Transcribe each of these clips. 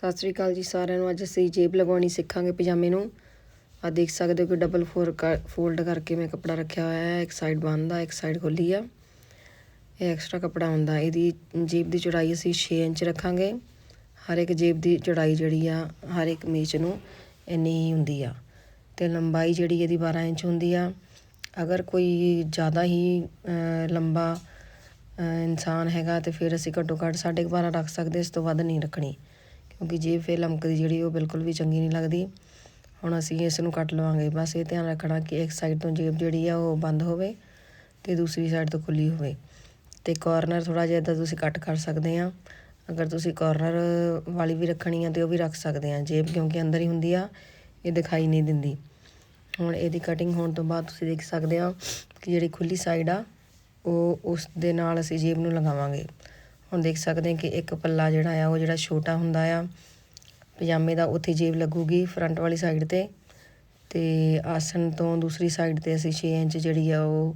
ਸਤਿ ਸ੍ਰੀ ਅਕਾਲ ਜੀ ਸਾਰਿਆਂ ਨੂੰ। ਅੱਜ ਅਸੀਂ ਜੇਬ ਲਗਾਉਣੀ ਸਿੱਖਾਂਗੇ ਪਜਾਮੇ ਨੂੰ। ਆ ਦੇਖ ਸਕਦੇ ਹੋ ਕਿ ਡਬਲ ਫੋਰ ਫੋਲਡ ਕਰਕੇ ਮੈਂ ਕੱਪੜਾ ਰੱਖਿਆ ਹੋਇਆ ਹੈ। ਇੱਕ ਸਾਈਡ ਬੰਦ ਇੱਕ ਸਾਈਡ ਖੁੱਲੀ ਆ। ਇਹ ਐਕਸਟਰਾ ਕੱਪੜਾ ਹੁੰਦਾ। ਇਹਦੀ ਜੇਬ ਦੀ ਚੌੜਾਈ ਅਸੀਂ 6 ਇੰਚ ਰੱਖਾਂਗੇ। ਹਰ ਇੱਕ ਜੇਬ ਦੀ ਚੌੜਾਈ ਜਿਹੜੀ ਆ, ਹਰ ਇੱਕ ਮੇਚ ਨੂੰ ਇੰਨੀ ਹੀ ਹੁੰਦੀ ਆ। ਤੇ ਲੰਬਾਈ ਜਿਹੜੀ ਇਹਦੀ 12 ਇੰਚ ਹੁੰਦੀ ਆ। ਅਗਰ ਕੋਈ ਜ਼ਿਆਦਾ ਹੀ ਲੰਬਾ ਇਨਸਾਨ ਹੈਗਾ ਤੇ ਫਿਰ ਅਸੀਂ ਘੱਟੋ ਘੱਟ 12.5 ਰੱਖ ਸਕਦੇ ਇਸ ਤੋਂ ਵੱਧ ਨਹੀਂ ਰੱਖਣੀ। ਕਿਉਂਕਿ ਜੇਬ ਫਿਰ ਲਮਕਦੀ ਜਿਹੜੀ ਉਹ ਬਿਲਕੁਲ ਵੀ ਚੰਗੀ ਨਹੀਂ ਲੱਗਦੀ, ਹੁਣ ਅਸੀਂ ਇਸ ਨੂੰ ਕੱਟ ਲਵਾਂਗੇ। ਬਸ ਇਹ ਧਿਆਨ ਰੱਖਣਾ ਕਿ ਇੱਕ ਸਾਈਡ ਤੋਂ ਜੇਬ ਜਿਹੜੀ ਆ ਉਹ ਬੰਦ ਹੋਵੇ ਅਤੇ ਦੂਸਰੀ ਸਾਈਡ ਤੋਂ ਖੁੱਲੀ ਹੋਵੇ। ਅਤੇ ਕੋਰਨਰ ਥੋੜ੍ਹਾ ਜਿਹਾ ਇੱਦਾਂ ਤੁਸੀਂ ਕੱਟ ਕਰ ਸਕਦੇ ਆ। ਅਗਰ ਤੁਸੀਂ ਕੋਰਨਰ ਵਾਲੀ ਵੀ ਰੱਖਣੀ ਆ ਤਾਂ ਉਹ ਵੀ ਰੱਖ ਸਕਦੇ ਆ। ਜੇਬ ਕਿਉਂਕਿ ਅੰਦਰ ਹੀ ਹੁੰਦੀ ਆ, ਇਹ ਦਿਖਾਈ ਨਹੀਂ ਦਿੰਦੀ। ਹੁਣ ਇਹਦੀ ਕਟਿੰਗ ਹੋਣ ਤੋਂ ਬਾਅਦ ਤੁਸੀਂ ਦੇਖ ਸਕਦੇ ਆ ਕਿ ਜਿਹੜੀ ਖੁੱਲੀ ਸਾਈਡ ਆ, ਉਹ ਉਸ ਦੇ ਨਾਲ ਅਸੀਂ ਜੇਬ ਨੂੰ ਲਗਾਵਾਂਗੇ। ਹੁਣ ਦੇਖ ਸਕਦੇ ਹਾਂ ਕਿ ਇੱਕ ਪੱਲਾ ਜਿਹੜਾ ਆ, ਉਹ ਜਿਹੜਾ ਛੋਟਾ ਹੁੰਦਾ ਆ, ਪਜਾਮੇ ਦਾ ਉੱਥੇ ਜੇਬ ਲੱਗੂਗੀ ਫਰੰਟ ਵਾਲੀ ਸਾਈਡ ਤੇ ਤੇ ਆਸਣ ਤੋਂ ਦੂਸਰੀ ਸਾਈਡ ਤੇ ਅਸੀਂ 6 ਇੰਚ ਜਿਹੜੀ ਆ, ਉਹ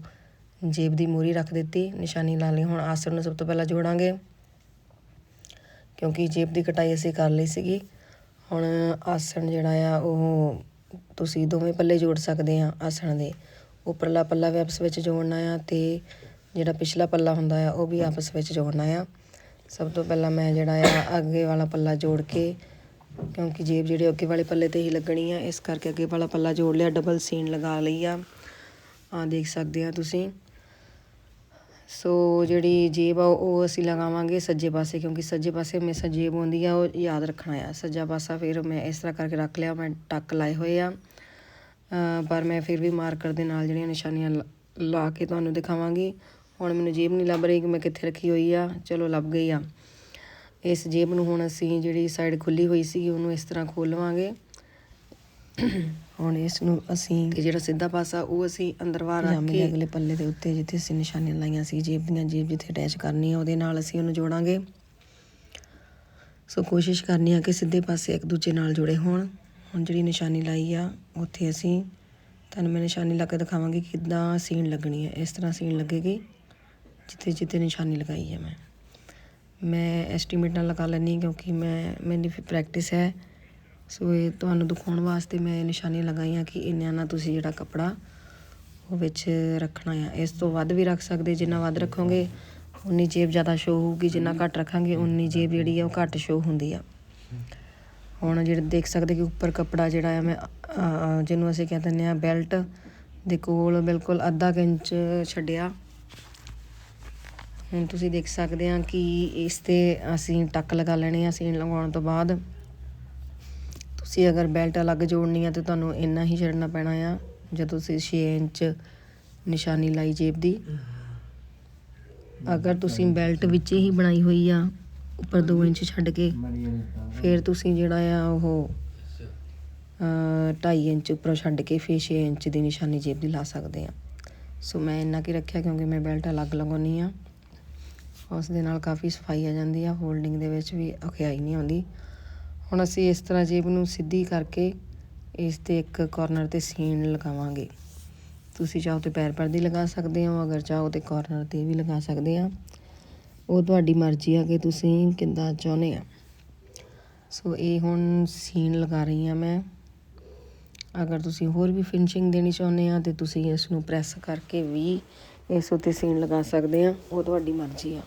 ਜੇਬ ਦੀ ਮੂਰੀ ਰੱਖ ਦਿੱਤੀ। ਨਿਸ਼ਾਨੀ ਲਾ ਲਈ। ਹੁਣ ਆਸਣ ਨੂੰ ਸਭ ਤੋਂ ਪਹਿਲਾਂ ਜੋੜਾਂਗੇ ਕਿਉਂਕਿ ਜੇਬ ਦੀ ਕਟਾਈ ਅਸੀਂ ਕਰ ਲਈ ਸੀਗੀ। ਹੁਣ ਆਸਣ ਜਿਹੜਾ ਆ, ਉਹ ਤੁਸੀਂ ਦੋਵੇਂ ਪੱਲੇ ਜੋੜ ਸਕਦੇ ਆ ਆਸਣ ਦੇ। ਉੱਪਰਲਾ ਪੱਲਾ ਵੀ ਆਪਸ ਵਿੱਚ ਜੋੜਨਾ ਆ ਤੇ ਜਿਹੜਾ ਪਿਛਲਾ ਪੱਲਾ ਹੁੰਦਾ ਆ, ਉਹ ਵੀ ਆਪਸ ਵਿੱਚ ਜੋੜਨਾ ਆ। ਸਭ ਤੋਂ ਪਹਿਲਾਂ ਮੈਂ ਜਿਹੜਾ ਆ ਅੱਗੇ ਵਾਲਾ ਪੱਲਾ ਜੋੜ ਕੇ, ਕਿਉਂਕਿ ਜੇਬ ਜਿਹੜੇ ਅੱਗੇ ਵਾਲੇ ਪੱਲੇ ਤੇ ਹੀ ਲੱਗਣੀ ਆ, ਇਸ ਕਰਕੇ ਅੱਗੇ ਵਾਲਾ ਪੱਲਾ ਜੋੜ ਲਿਆ ਡਬਲ ਸੀਨ ਲਗਾ ਲਈ ਆ। ਆ ਦੇਖ ਸਕਦੇ ਆ ਤੁਸੀਂ। ਸੋ ਜਿਹੜੀ ਜੇਬ ਆ, ਉਹ ਅਸੀਂ ਲਗਾਵਾਂਗੇ ਸੱਜੇ ਪਾਸੇ, ਕਿਉਂਕਿ ਸੱਜੇ ਪਾਸੇ ਹਮੇਸ਼ਾ ਜੇਬ ਹੁੰਦੀ ਆ, ਉਹ ਯਾਦ ਰੱਖਣਾ ਆ। ਸੱਜਾ ਪਾਸਾ ਫਿਰ ਮੈਂ ਇਸ ਤਰ੍ਹਾਂ ਕਰਕੇ ਰੱਖ ਲਿਆ, ਮੈਂ ਟੱਕ ਲਾਏ ਹੋਏ ਆ। ਪਰ ਮੈਂ ਫਿਰ ਵੀ ਮਾਰਕਰ ਦੇ ਨਾਲ ਜਿਹੜੀਆਂ ਨਿਸ਼ਾਨੀਆਂ ਲਾ- ਲਾ ਕੇ ਤੁਹਾਨੂੰ ਦਿਖਾਵਾਂਗੀ। ਹੁਣ ਮੈਨੂੰ ਜੇਬ ਨਹੀਂ ਲੱਭ ਰਹੀ ਕਿ ਮੈਂ ਕਿੱਥੇ ਰੱਖੀ ਹੋਈ ਆ। ਚਲੋ ਲੱਭ ਗਈ ਆ। ਇਸ ਜੇਬ ਨੂੰ ਹੁਣ ਅਸੀਂ ਜਿਹੜੀ ਸਾਈਡ ਖੁੱਲੀ ਹੋਈ ਸੀ ਉਹਨੂੰ ਇਸ ਤਰ੍ਹਾਂ ਖੋਲ ਲਵਾਂਗੇ। ਹੁਣ ਇਸ ਨੂੰ ਅਸੀਂ ਤੇ ਜਿਹੜਾ ਸਿੱਧਾ ਪਾਸਾ ਉਹ ਅਸੀਂ ਅੰਦਰ ਬਾਹਰ ਰੱਖ ਕੇ ਅਗਲੇ ਪੱਲੇ ਦੇ ਉੱਤੇ ਜਿੱਥੇ ਅਸੀਂ ਨਿਸ਼ਾਨੀਆਂ ਲਾਈਆਂ ਸੀ ਜੇਬ ਦੀਆਂ ਜੇਬ ਜਿੱਥੇ ਅਟੈਚ ਕਰਨੀ ਆ ਉਹਦੇ ਨਾਲ ਅਸੀਂ ਉਹਨੂੰ ਜੋੜਾਂਗੇ। ਸੋ ਕੋਸ਼ਿਸ਼ ਕਰਨੀ ਆ ਕਿ ਸਿੱਧੇ ਪਾਸੇ ਇੱਕ ਦੂਜੇ ਨਾਲ ਜੁੜੇ ਹੋਣ। ਹੁਣ ਜਿਹੜੀ ਨਿਸ਼ਾਨੀ ਲਾਈ ਆ ਉੱਥੇ ਅਸੀਂ ਤੁਹਾਨੂੰ ਮੈਂ ਨਿਸ਼ਾਨੀ ਲਾ ਕੇ ਦਿਖਾਵਾਂਗੀ ਕਿ ਕਿੱਦਾਂ ਸੀਨ ਲੱਗਣੀ ਹੈ ਇਸ ਤਰ੍ਹਾਂ ਸੀਨ ਲੱਗੇਗੀ। ਜਿੱਥੇ ਜਿੱਥੇ ਨਿਸ਼ਾਨੀ ਲਗਾਈ ਹੈ ਮੈਂ। ਮੈਂ ਐਸਟੀਮੇਟ ਨਾਲ ਲਗਾ ਲੈਣੀ ਕਿਉਂਕਿ ਮੈਂ, ਮੇਰੀ ਪ੍ਰੈਕਟਿਸ ਹੈ। ਸੋ ਇਹ ਤੁਹਾਨੂੰ ਦਿਖਾਉਣ ਵਾਸਤੇ ਮੈਂ ਨਿਸ਼ਾਨੀ ਲਗਾਈਆਂ ਕਿ ਇੰਨਾ ਨਾਲ ਤੁਸੀਂ ਜਿਹੜਾ ਕੱਪੜਾ ਉਹ ਵਿੱਚ ਰੱਖਣਾ ਆ। ਇਸ ਤੋਂ ਵੱਧ ਵੀ ਰੱਖ ਸਕਦੇ, ਜਿੰਨਾ ਵੱਧ ਰੱਖੋਗੇ, ਉਨੀ ਜੇਬ ਜ਼ਿਆਦਾ ਸ਼ੋ ਹੋਊਗੀ, ਜਿੰਨਾ ਘੱਟ ਰੱਖਾਂਗੇ, ਉਨੀ ਜੇਬ ਜਿਹੜੀ ਆ ਉਹ ਘੱਟ ਸ਼ੋ ਹੁੰਦੀ ਆ। ਹੁਣ ਜਿਹੜੇ ਦੇਖ ਸਕਦੇ ਕਿ ਉੱਪਰ ਕੱਪੜਾ ਜਿਹੜਾ ਆ ਮੈਂ ਜਿਹਨੂੰ ਅਸੀਂ ਕਹਿ ਦਿੰਦੇ ਆ ਬੈਲਟ ਦੇ ਕੋਲ ਬਿਲਕੁਲ ਅੱਧਾ ਕੁ ਇੰਚ ਛੱਡਿਆ। ਹੁਣ ਤੁਸੀਂ ਦੇਖ ਸਕਦੇ ਆ ਕਿ ਇਸ ਤੇ ਅਸੀਂ ਟੱਕ ਲਗਾ ਲੈਣੇ ਆ ਸੀਨ ਲਗਾਉਣ ਤੋਂ ਬਾਅਦ। ਤੁਸੀਂ ਅਗਰ ਬੈਲਟ ਅਲੱਗ ਜੋੜਨੀ ਆ ਤੇ ਤੁਹਾਨੂੰ ਇੰਨਾ ਹੀ ਛੱਡਣਾ ਪੈਣਾ ਆ ਜਦੋਂ ਤੁਸੀਂ 6 ਇੰਚ ਨਿਸ਼ਾਨੀ ਲਾਈ ਜੇਬ ਦੀ। ਅਗਰ ਤੁਸੀਂ ਬੈਲਟ ਵਿੱਚ ਹੀ ਬਣਾਈ ਹੋਈ ਆ, ਉੱਪਰ 2 ਇੰਚ ਛੱਡ ਕੇ, ਫਿਰ ਤੁਸੀਂ ਜਿਹੜਾ ਆ ਉਹ 2.5 ਇੰਚ ਉੱਪਰੋਂ ਛੱਡ ਕੇ ਫਿਰ 6 ਇੰਚ ਦੀ ਨਿਸ਼ਾਨੀ ਜੇਬ ਦੀ ਲਾ ਸਕਦੇ ਆ। ਸੋ ਮੈਂ ਇੰਨਾ ਕੀ ਰੱਖਿਆ ਕਿਉਂਕਿ ਮੈਂ ਬੈਲਟ ਅਲੱਗ ਲਗਾਉਣੀ ਆ। ਉਸ ਦੇ ਨਾਲ ਕਾਫੀ ਸਫ਼ਾਈ ਆ ਜਾਂਦੀ ਆ ਹੋਲਡਿੰਗ ਦੇ ਵਿੱਚ ਵੀ ਔਖਿਆਈ ਨਹੀਂ ਆਉਂਦੀ। ਹੁਣ ਅਸੀਂ ਇਸ ਤਰ੍ਹਾਂ ਜੇਬ ਨੂੰ ਸਿੱਧੀ ਕਰਕੇ ਇਸ ਤੇ ਇੱਕ ਕਾਰਨਰ ਤੇ ਸੀਨ ਲਗਾਵਾਂਗੇ। ਤੁਸੀਂ ਚਾਹੋ ਤੇ ਪੈਰ ਪਰ ਦੀ ਲਗਾ ਸਕਦੇ ਹੋ, ਅਗਰ ਚਾਹੋ ਤੇ ਕਾਰਨਰ ਤੇ ਵੀ ਲਗਾ ਸਕਦੇ ਆ। ਉਹ ਤੁਹਾਡੀ ਮਰਜ਼ੀ ਆ ਕਿ ਤੁਸੀਂ ਕਿੱਦਾਂ ਚਾਹੁੰਦੇ ਆ। ਸੋ ਇਹ ਹੁਣ ਸੀਨ ਲਗਾ ਰਹੀ ਆ ਮੈਂ। ਅਗਰ ਤੁਸੀਂ ਹੋਰ ਵੀ ਫਿਨਿਸ਼ਿੰਗ ਦੇਣੀ ਚਾਹੁੰਦੇ ਆ ਤੇ ਤੁਸੀਂ ਇਸ ਨੂੰ ਪ੍ਰੈਸ ਕਰਕੇ ਵੀ ਇਸ ਉੱਤੇ ਸੀਨ ਲਗਾ ਸਕਦੇ ਆ। ਉਹ ਤੁਹਾਡੀ ਮਰਜ਼ੀ ਆ।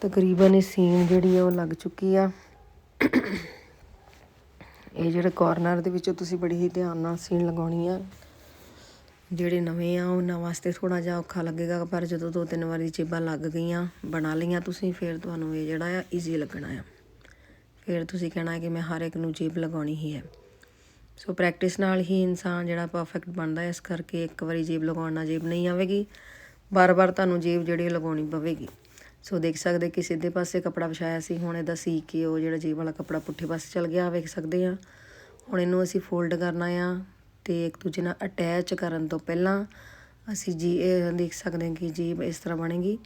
ਤਕਰੀਬਨ ਇਹ ਸੀਨ ਜਿਹੜੀ ਆ ਉਹ ਲੱਗ ਚੁੱਕੀ ਆ। ਇਹ ਜਿਹੜੇ ਕਾਰਨਰ ਦੇ ਵਿੱਚੋਂ ਤੁਸੀਂ ਬੜੀ ਹੀ ਧਿਆਨ ਨਾਲ ਸੀਨ ਲਗਾਉਣੀ ਆ। ਜਿਹੜੇ ਨਵੇਂ ਆ, ਉਹਨਾਂ ਵਾਸਤੇ ਥੋੜਾ ਜਿਹਾ ਔਖਾ ਲੱਗੇਗਾ, ਪਰ ਜਦੋਂ ਦੋ ਤਿੰਨ ਵਾਰੀ ਜੇਬਾਂ ਲੱਗ ਗਈਆਂ, ਬਣਾ ਲਈਆਂ ਤੁਸੀਂ, ਫਿਰ ਤੁਹਾਨੂੰ ਇਹ ਜਿਹੜਾ ਆ ਈਜ਼ੀ ਲੱਗਣਾ ਆ। ਫਿਰ ਤੁਸੀਂ ਕਹਿਣਾ ਕਿ ਮੈਂ ਹਰ ਇੱਕ ਨੂੰ ਜੇਬ ਲਗਾਉਣੀ ਹੀ ਹੈ। ਸੋ ਪ੍ਰੈਕਟਿਸ ਨਾਲ ਹੀ ਇਨਸਾਨ ਜਿਹੜਾ ਪਰਫੈਕਟ ਬਣਦਾ ਹੈ, ਇਸ ਕਰਕੇ ਇੱਕ ਵਾਰੀ ਜੇਬ ਲਗਾਉਣ ਨਾਲ ਜੇਬ ਨਹੀਂ ਆਵੇਗੀ। ਬਾਰ-ਬਾਰ ਤੁਹਾਨੂੰ ਜੇਬ ਜਿਹੜੀ ਲਗਾਉਣੀ ਪਵੇਗੀ। ਸੋ ਦੇਖ ਸਕਦੇ ਕਿ ਸਿੱਧੇ ਪਾਸੇ ਕੱਪੜਾ ਵਿਛਾਇਆ ਸੀ, ਹੁਣ ਇਹਦਾ ਸੀ ਕੇ ਉਹ ਜਿਹੜਾ ਜੇਬ ਵਾਲਾ ਕੱਪੜਾ ਪੁੱਠੇ ਪਾਸੇ ਚਲ ਗਿਆ ਵੇਖ ਸਕਦੇ ਆ ਹੁਣ ਇਹਨੂੰ ਅਸੀਂ ਫੋਲਡ ਕਰਨਾ ਆ ਤੇ ਇੱਕ ਦੂਜੇ ਨਾਲ ਅਟੈਚ ਕਰਨ ਤੋਂ ਪਹਿਲਾਂ ਅਸੀਂ ਜੀ, ਇਹ ਦੇਖ ਸਕਦੇ ਹਾਂ ਕਿ ਜੇਬ ਇਸ ਤਰ੍ਹਾਂ ਬਣੇਗੀ।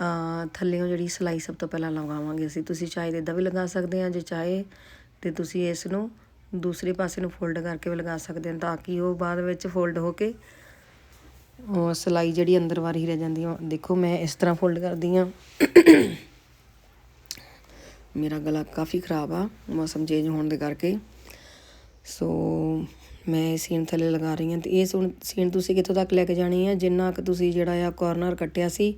ਅ ਥੱਲੇੋਂ ਜਿਹੜੀ ਸਲਾਈ ਸਭ ਤੋਂ ਪਹਿਲਾਂ ਲਗਾਵਾਂਗੇ ਅਸੀਂ। ਤੁਸੀਂ ਚਾਹੇ ਇਦਾਂ ਵੀ ਲਗਾ ਸਕਦੇ ਆ ਜੇ ਚਾਹੇ ਤੇ ਤੁਸੀਂ ਇਸ ਨੂੰ ਦੂਸਰੇ ਪਾਸੇ ਨੂੰ ਫੋਲਡ ਕਰਕੇ ਵੀ ਲਗਾ ਸਕਦੇ ਹੋ ਤਾਂ ਕਿ ਉਹ ਬਾਅਦ ਵਿੱਚ ਫੋਲਡ ਹੋ ਕੇ ਸਲਾਈ ਜਿਹੜੀ ਅੰਦਰ ਵਾਰੀ ਰਹਿ ਜਾਂਦੀ ਆ ਦੇਖੋ ਮੈਂ ਇਸ ਤਰ੍ਹਾਂ ਫੋਲਡ ਕਰਦੀ ਆ। ਮੇਰਾ ਗਲਾ ਕਾਫੀ ਖਰਾਬ ਆ, ਮੌਸਮ ਚੇਂਜ ਹੋਣ ਦੇ ਕਰਕੇ। ਸੋ ਮੈਂ ਇਹ ਸੀਨ ਥੱਲੇ ਲਗਾ ਰਹੀ ਹਾਂ ਤੇ ਇਹ ਸੀਨ ਤੁਸੀਂ ਕਿੱਥੋਂ ਤੱਕ ਲੈ ਕੇ ਜਾਣੀ ਹੈ ਜਿੰਨਾ ਕੁ ਤੁਸੀਂ ਜਿਹੜਾ ਆ ਕਾਰਨਰ ਕੱਟਿਆ ਸੀ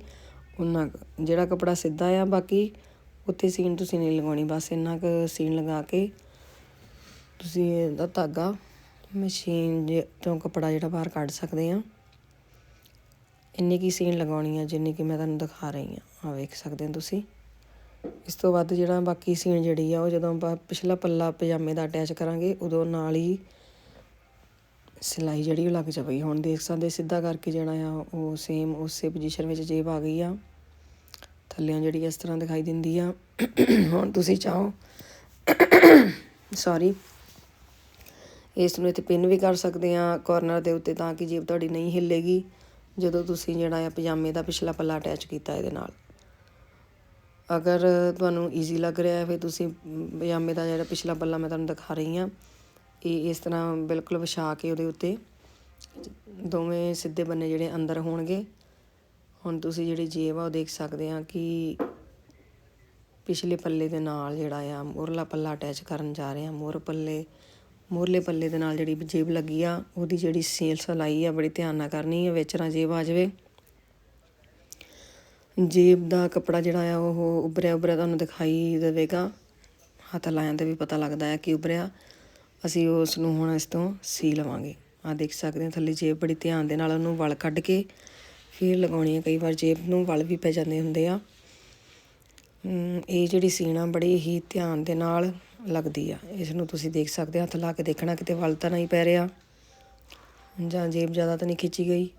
ਉਹਨਾਂ ਕੁ। ਜਿਹੜਾ ਕਪੜਾ ਸਿੱਧਾ ਆ, ਬਾਕੀ ਉੱਥੇ ਸੀਨ ਤੁਸੀਂ ਨਹੀਂ ਲਗਾਉਣੀ, ਬਸ ਇੰਨਾ ਕੁ ਸੀਨ ਲਗਾ ਕੇ ਤੁਸੀਂ ਇਹਦਾ ਧਾਗਾ ਮਸ਼ੀਨ ਜੇ ਤੋਂ ਕਪੜਾ ਜਿਹੜਾ ਬਾਹਰ ਕੱਢ ਸਕਦੇ ਆ। ਇੰਨੀ ਕੁ ਸੀਨ ਲਗਾਉਣੀ ਆ ਜਿੰਨੀ ਕਿ ਮੈਂ ਤੁਹਾਨੂੰ ਦਿਖਾ ਰਹੀ ਹਾਂ ਆ ਵੇਖ ਸਕਦੇ ਹੋ ਤੁਸੀਂ। ਇਸ ਤੋਂ ਵੱਧ ਜਿਹੜਾ ਬਾਕੀ ਸੀਨ ਜਿਹੜੀ ਆ, ਉਹ ਜਦੋਂ ਆਪਾਂ ਪਿਛਲਾ ਪੱਲਾ ਪਜਾਮੇ ਦਾ ਅਟੈਚ ਕਰਾਂਗੇ, ਉਦੋਂ ਨਾਲ ਹੀ ਸਿਲਾਈ ਜਿਹੜੀ ਉਹ ਲੱਗ ਜਾਵੇਗੀ। ਹੁਣ ਦੇਖ ਸਕਦੇ ਸਿੱਧਾ ਕਰਕੇ ਜਿਹੜਾ ਆ, ਉਹ ਸੇਮ ਉਸੇ ਪੋਜੀਸ਼ਨ ਵਿੱਚ ਜੇਬ ਆ ਗਈ ਆ। ਥੱਲਿਆਂ ਜਿਹੜੀ ਇਸ ਤਰ੍ਹਾਂ ਦਿਖਾਈ ਦਿੰਦੀ ਆ। ਹੁਣ ਤੁਸੀਂ ਚਾਹੋ ਸੌਰੀ ਇਸ ਨੂੰ ਇੱਥੇ ਪਿੰਨ ਵੀ ਕਰ ਸਕਦੇ ਆ ਕਾਰਨਰ ਦੇ ਉੱਤੇ ਤਾਂ ਕਿ ਜੇਬ ਤੁਹਾਡੀ ਨਹੀਂ ਹਿੱਲੇਗੀ। ਜਦੋਂ ਤੁਸੀਂ ਜਿਹੜਾ ਆ ਪਜਾਮੇ ਦਾ ਪਿਛਲਾ ਪੱਲਾ ਅਟੈਚ ਕੀਤਾ ਇਹਦੇ ਨਾਲ। ਅਗਰ ਤੁਹਾਨੂੰ ਈਜ਼ੀ ਲੱਗ ਰਿਹਾ ਹੈ, ਫਿਰ ਤੁਸੀਂ ਪਜਾਮੇ ਦਾ ਜਿਹੜਾ ਪਿਛਲਾ ਪੱਲਾ ਮੈਂ ਤੁਹਾਨੂੰ ਦਿਖਾ ਰਹੀ ਹਾਂ, ਇਹ ਇਸ ਤਰ੍ਹਾਂ ਬਿਲਕੁਲ ਵਿਛਾ ਕੇ ਉਹਦੇ ਉੱਤੇ ਦੋਵੇਂ ਸਿੱਧੇ ਬੰਨੇ ਜਿਹੜੇ ਅੰਦਰ ਹੋਣਗੇ। ਹੁਣ ਤੁਸੀਂ ਜਿਹੜੀ ਜੇਬ ਆ, ਉਹ ਦੇਖ ਸਕਦੇ ਆ ਕਿ ਪਿਛਲੇ ਪੱਲੇ ਦੇ ਨਾਲ ਜਿਹੜਾ ਆ ਮੋਰਲਾ ਪੱਲਾ ਅਟੈਚ ਕਰਨ ਜਾ ਰਹੇ ਆ ਮੋਰ ਪੱਲੇ ਮੋਰਲੇ ਪੱਲੇ ਦੇ ਨਾਲ ਜਿਹੜੀ ਜੇਬ ਲੱਗੀ ਆ, ਉਹਦੀ ਜਿਹੜੀ ਸੇਲ ਸਲਾਈ ਆ, ਬੜੀ ਧਿਆਨ ਨਾਲ ਕਰਨੀ ਆ, ਵਿੱਚ ਨਾ ਜੇਬ ਆ ਜਾਵੇ। ਜੇਬ ਦਾ ਕੱਪੜਾ ਜਿਹੜਾ ਆ, ਉਹ ਉਭਰਿਆ ਉਭਰਿਆ ਤੁਹਾਨੂੰ ਦਿਖਾਈ ਦੇਵੇਗਾ। ਹੱਥ ਲਾਇਆਂ ਤੇ ਵੀ ਪਤਾ ਲੱਗਦਾ ਹੈ ਕਿ ਉਭਰਿਆ। ਅਸੀਂ ਉਸ ਨੂੰ ਹੁਣ ਇਸ ਤੋਂ ਸੀ ਲਵਾਂਗੇ। ਆ ਦੇਖ ਸਕਦੇ ਹਾਂ, ਥੱਲੇ ਜੇਬ ਬੜੀ ਧਿਆਨ ਦੇ ਨਾਲ ਉਹਨੂੰ ਵਲ ਕੱਢ ਕੇ ਫਿਰ ਲਗਾਉਣੀ ਹੈ ਕਈ ਵਾਰ ਜੇਬ ਨੂੰ ਵਲ ਵੀ ਪੈ ਜਾਂਦੇ ਹੁੰਦੇ ਆ। ਇਹ ਜਿਹੜੀ ਸੀਣਾ ਬੜੀ ਹੀ ਧਿਆਨ ਦੇ ਨਾਲ ਲੱਗਦੀ ਆ। ਇਸ ਨੂੰ ਤੁਸੀਂ ਦੇਖ ਸਕਦੇ ਹੋ, ਹੱਥ ਲਾ ਕੇ ਦੇਖਣਾ, ਕਿਤੇ ਵਲ ਤਾਂ ਨਹੀਂ ਪੈ ਰਿਹਾ। ਜਾਂ ਜੇਬ ਜ਼ਿਆਦਾ ਤਾਂ ਨਹੀਂ ਖਿੱਚੀ ਗਈ।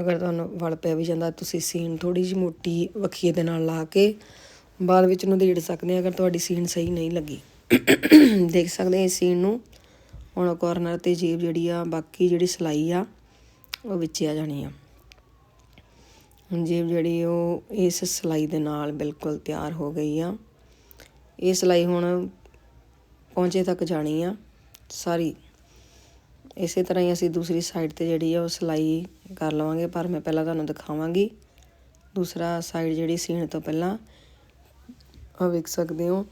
ਅਗਰ ਤੁਹਾਨੂੰ ਵਲ ਪੈ ਵੀ ਜਾਂਦਾ, ਤੁਸੀਂ ਸੀਨ ਥੋੜੀ ਜਿਹੀ ਮੋਟੀ ਵਖੀਏ ਦੇ ਨਾਲ ਲਾ ਕੇ ਬਾਅਦ ਵਿੱਚ ਨੂੰ ਦੇੜ ਸਕਦੇ ਆ ਅਗਰ ਤੁਹਾਡੀ ਸੀਨ ਸਹੀ ਨਹੀਂ ਲੱਗੀ। ਦੇਖ ਸਕਦੇ ਆ ਇਸ ਸੀਨ ਨੂੰ। ਹੁਣ ਕੋਰਨਰ ਤੇ ਜੇਬ ਜਿਹੜੀ ਆ, ਬਾਕੀ ਜਿਹੜੀ ਸਲਾਈ ਆ, ਉਹ ਵਿੱਚ ਆ ਜਾਣੀ ਆ। ਹੁਣ ਜੇਬ ਜਿਹੜੀ ਉਹ ਇਸ ਸਲਾਈ ਦੇ ਨਾਲ ਬਿਲਕੁਲ ਤਿਆਰ ਹੋ ਗਈ ਆ। ਇਹ ਸਿਲਾਈ ਹੁਣ ਪਹੁੰਚੇ ਤੱਕ ਜਾਣੀ ਆ ਸਾਰੀ। ਇਸੇ ਤਰ੍ਹਾਂ ਹੀ ਅਸੀਂ ਦੂਸਰੀ ਸਾਈਡ ਤੇ ਜਿਹੜੀ ਆ ਉਹ ਸਿਲਾਈ ਕਰ ਲਵਾਂਗੇ, ਪਰ ਮੈਂ ਪਹਿਲਾਂ ਤੁਹਾਨੂੰ ਦਿਖਾਵਾਂਗੀ। ਦੂਸਰਾ ਸਾਈਡ ਜਿਹੜੀ ਸੀਣ ਤੋਂ ਪਹਿਲਾਂ ਆ ਵੇਖ ਸਕਦੇ ਹੋ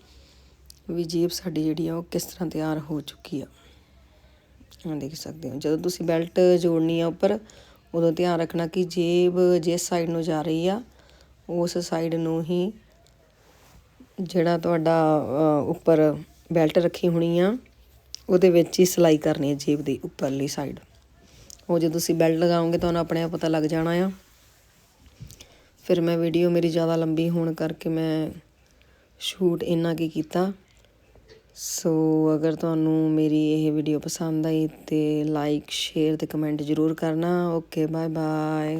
ਵੀ ਜੇਬ ਸਾਡੀ ਜਿਹੜੀ ਆ ਉਹ ਕਿਸ ਤਰ੍ਹਾਂ ਤਿਆਰ ਹੋ ਚੁੱਕੀ ਆ। ਆ ਦੇਖ ਸਕਦੇ ਹੋ, ਜਦੋਂ ਤੁਸੀਂ ਬੈਲਟ ਜੋੜਨੀ ਆ ਉੱਪਰ, ਉਦੋਂ ਧਿਆਨ ਰੱਖਣਾ ਕਿ ਜੇਬ ਜਿਸ ਸਾਈਡ ਨੂੰ ਜਾ ਰਹੀ ਆ, ਉਸ ਸਾਈਡ ਨੂੰ ਹੀ ਜਿਹੜਾ ਤੁਹਾਡਾ ਉੱਪਰ ਬੈਲਟ ਰੱਖੀ ਹੋਣੀ ਆ, ਉਹਦੇ ਵਿੱਚ ਹੀ ਸਿਲਾਈ ਕਰਨੀ ਹੈ ਜੇਬ ਦੀ ਉੱਪਰਲੀ ਸਾਈਡ ਉਹ ਜੇ ਤੁਸੀਂ ਬੈਲਟ ਲਗਾਓਗੇ ਤੁਹਾਨੂੰ ਆਪਣੇ ਆਪ ਪਤਾ ਲੱਗ ਜਾਣਾ ਆ। ਫਿਰ ਮੈਂ ਵੀਡੀਓ ਮੇਰੀ ਜ਼ਿਆਦਾ ਲੰਬੀ ਹੋਣ ਕਰਕੇ ਮੈਂ ਸ਼ੂਟ ਇੰਨਾ ਕੀ ਕੀਤਾ। ਸੋ ਅਗਰ ਤੁਹਾਨੂੰ ਮੇਰੀ ਇਹ ਵੀਡੀਓ ਪਸੰਦ ਆਈ ਤੇ ਲਾਈਕ ਸ਼ੇਅਰ ਤੇ ਕਮੈਂਟ ਜ਼ਰੂਰ ਕਰਨਾ। Okay bye bye